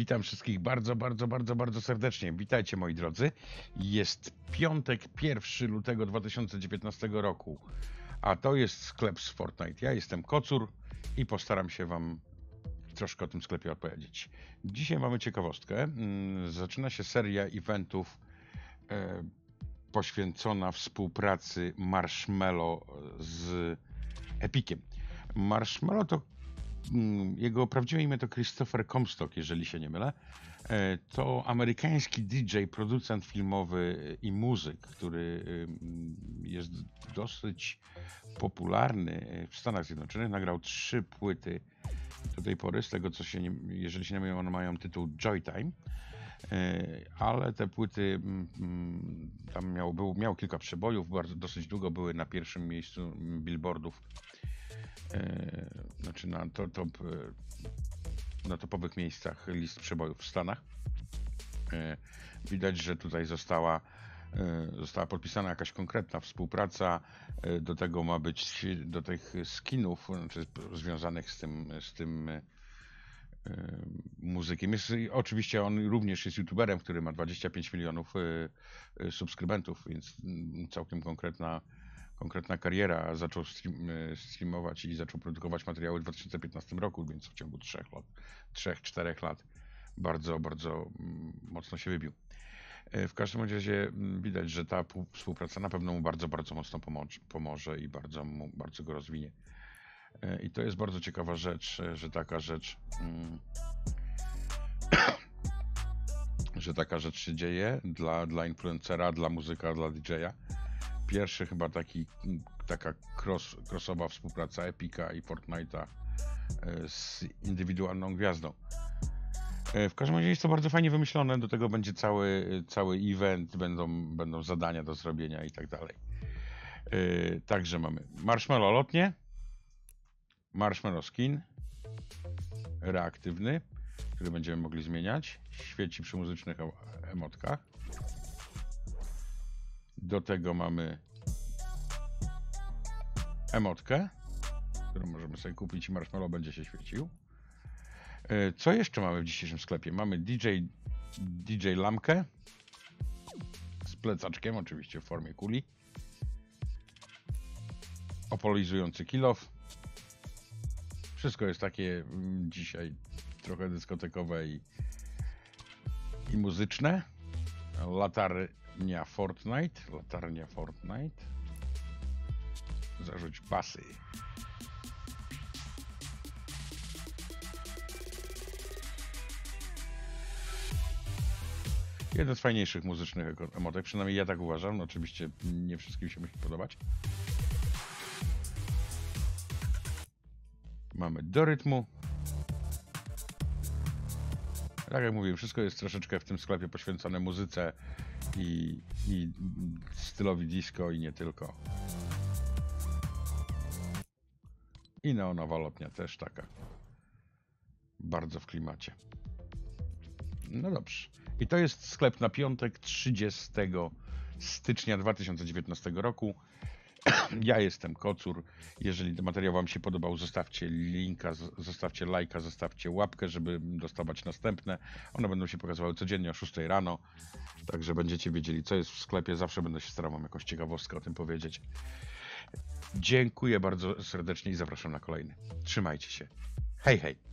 Witam wszystkich bardzo, bardzo, bardzo, bardzo serdecznie. Witajcie moi drodzy. Jest piątek, 1 lutego 2019 roku, a to jest sklep z Fortnite. Ja jestem Kocur i postaram się Wam troszkę o tym sklepie opowiedzieć. Dzisiaj mamy ciekawostkę. Mm, Zaczyna się seria eventów e, poświęcona współpracy Marshmallow z Epiciem. Marshmallow to jego prawdziwe imię to Christopher Comstock, jeżeli się nie mylę. E, To amerykański DJ, producent filmowy i muzyk, który jest dosyć popularny w Stanach Zjednoczonych. Nagrał trzy płyty do tej pory, z tego co się, nie, jeżeli się nie mylę, one mają tytuł Joytime. E, Ale te płyty mm, mm, tam miał, był, miał kilka przebojów, bardzo, dosyć długo były na pierwszym miejscu mm, billboardów e, znaczy na, to, top, e, na topowych miejscach list przebojów w Stanach. E, Widać, że tutaj została, e, została podpisana jakaś konkretna współpraca. Do tego ma być, do tych skinów, znaczy związanych z tym, z tym muzykiem. Jest, oczywiście on również jest youtuberem, który ma 25 milionów subskrybentów, więc mm, całkiem konkretna, konkretna kariera. Zaczął stream, e, streamować i zaczął produkować materiały w 2015 roku, więc w ciągu 3 lat, 3-4 lat bardzo, bardzo mm, mocno się wybił. E, W każdym razie mm, widać, że ta pół- współpraca na pewno mu bardzo, bardzo mocno pomoże, i bardzo, mu, bardzo go rozwinie. E, I to jest bardzo ciekawa rzecz, że taka rzecz, mm, że taka rzecz się dzieje dla, dla influencera, dla muzyka, dla DJ-a. Pierwszy chyba taki, taka cross, crossowa współpraca Epica i Fortnite'a e, z indywidualną gwiazdą. E, W każdym razie jest to bardzo fajnie wymyślone, do tego będzie cały, cały event, będą, będą zadania do zrobienia i tak dalej. E, Także mamy Marshmallow lotnie, Marshmallow skin, reaktywny, który będziemy mogli zmieniać, świeci przy muzycznych em- emotkach. Do tego mamy emotkę, którą możemy sobie kupić i marshmallow będzie się świecił. E, Co jeszcze mamy w dzisiejszym sklepie? Mamy DJ, DJ lampkę z plecaczkiem, oczywiście w formie kuli. Opolizujący kilof. Wszystko jest takie mm, dzisiaj trochę dyskotekowe i, i muzyczne. Latarnia Fortnite. Latarnia Fortnite. Zarzuć pasy. Jeden z fajniejszych muzycznych emotek, przynajmniej ja tak uważam. No, oczywiście nie wszystkim się musi podobać. Mamy do rytmu. Tak jak mówię, wszystko jest troszeczkę w tym sklepie poświęcone muzyce i, i stylowi disco i nie tylko. I neonowa lotnia też taka. Bardzo w klimacie. No dobrze. I to jest sklep na piątek 30 stycznia 2019 roku. Ja jestem Kocur. Jeżeli materiał Wam się podobał, zostawcie linka, zostawcie lajka, zostawcie łapkę, żeby dostawać następne. One będą się pokazywały codziennie o 6 rano, także będziecie wiedzieli, co jest w sklepie. Zawsze będę się starał Wam jakąś ciekawostkę o tym powiedzieć. Dziękuję bardzo serdecznie i zapraszam na kolejny. Trzymajcie się. Hej, hej.